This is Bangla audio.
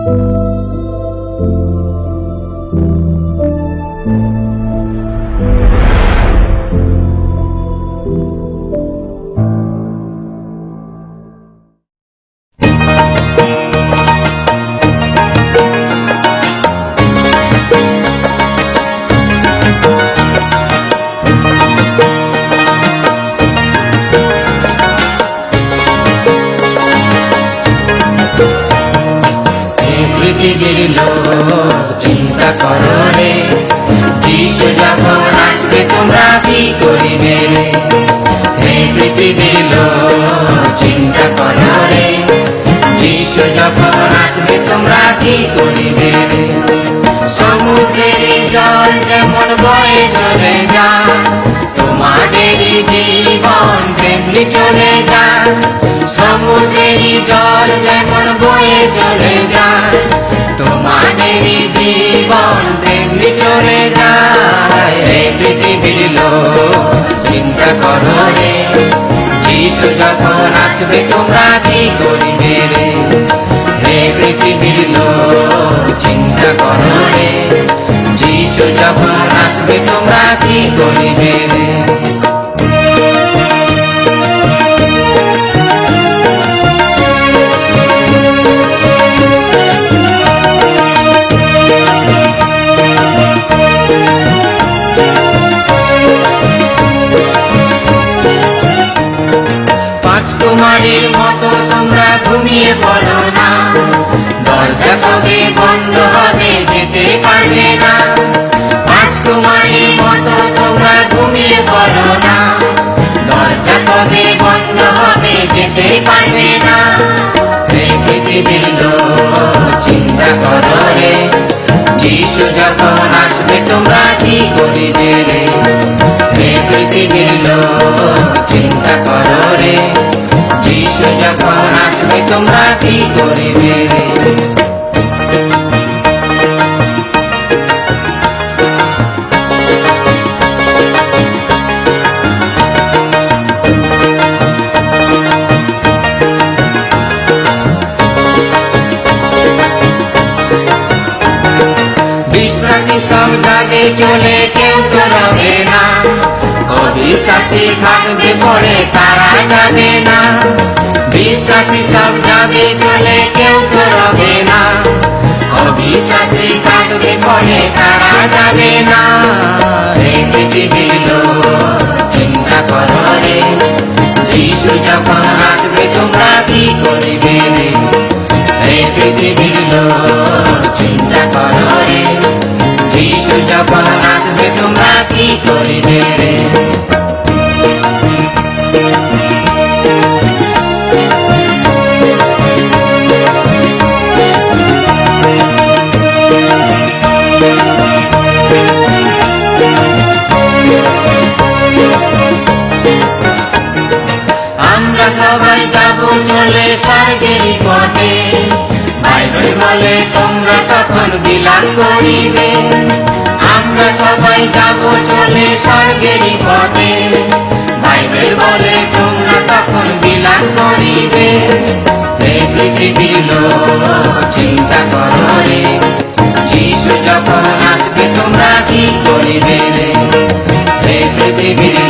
এই পৃথিবীর লোক, চিন্তা করো রে। যিশু যখন আসবে, তোমরা কি করিবে রে? এই পৃথিবীর লোক, চিন্তা করো রে। যিশু যখন আসবে, তোমরা কি করিবে রে? সমুদ্রের জল যেমন বয়ে চলে যা তোমাদের জীবন তেমনি চলে যা সমুদ্রের জল তোমাদের জীবন তেমনি চলে যায়। এই পৃথিবীর লোক, চিন্তা করো রে। যিশু যখন আসবে, তোমরা কি করিবে রে? হে পৃথিবীর লোক, চিন্তা করো রে। যিশু যখন আসবে, তোমরা কি করিবে রে? পাঁচ কুমারীর মতো তোমরা ঘুমিয়ে পড়ো না। দরজা কবে বন্ধ হবে, যেতে পারবে না। পাঁচ কুমারীর মতো তোমরা ঘুমিয়ে পড়ো না। দরজা কবে বন্ধ হবে, যেতে পারবে না। চিন্তা করো রে। যিশু যখন আসবে, তোমরা কি করিবে রে আসবে তোমরা কি করিবে রে বিশ্বাসী সব যাবে চলে কেউ তো রবে না অবিশ্বাসী থাকবে পড়ে তারা যাবে না। বিশ্বাসী সব যাবে চলে কেউ তো রবে না। অবিশ্বাসী থাকবে পড়ে তারা যাবে না। এই পৃথিবীর চিন্তা করো রে। যিশু যখন আসবে তোমরা কি করিবে রে? এই যাব চলে স্বর্গের পথে। বাইবেল বলে, তোমরা তখন বিলাস করিবে। আমরা সবাই যাব চলে স্বর্গের পথে। বাইবেল বলে, তোমরা তখন বিলাস করিবে। এই পৃথিবীর লোক, চিন্তা করো যখন আসবে, তোমরা কি করিবে রে? পৃথিবীর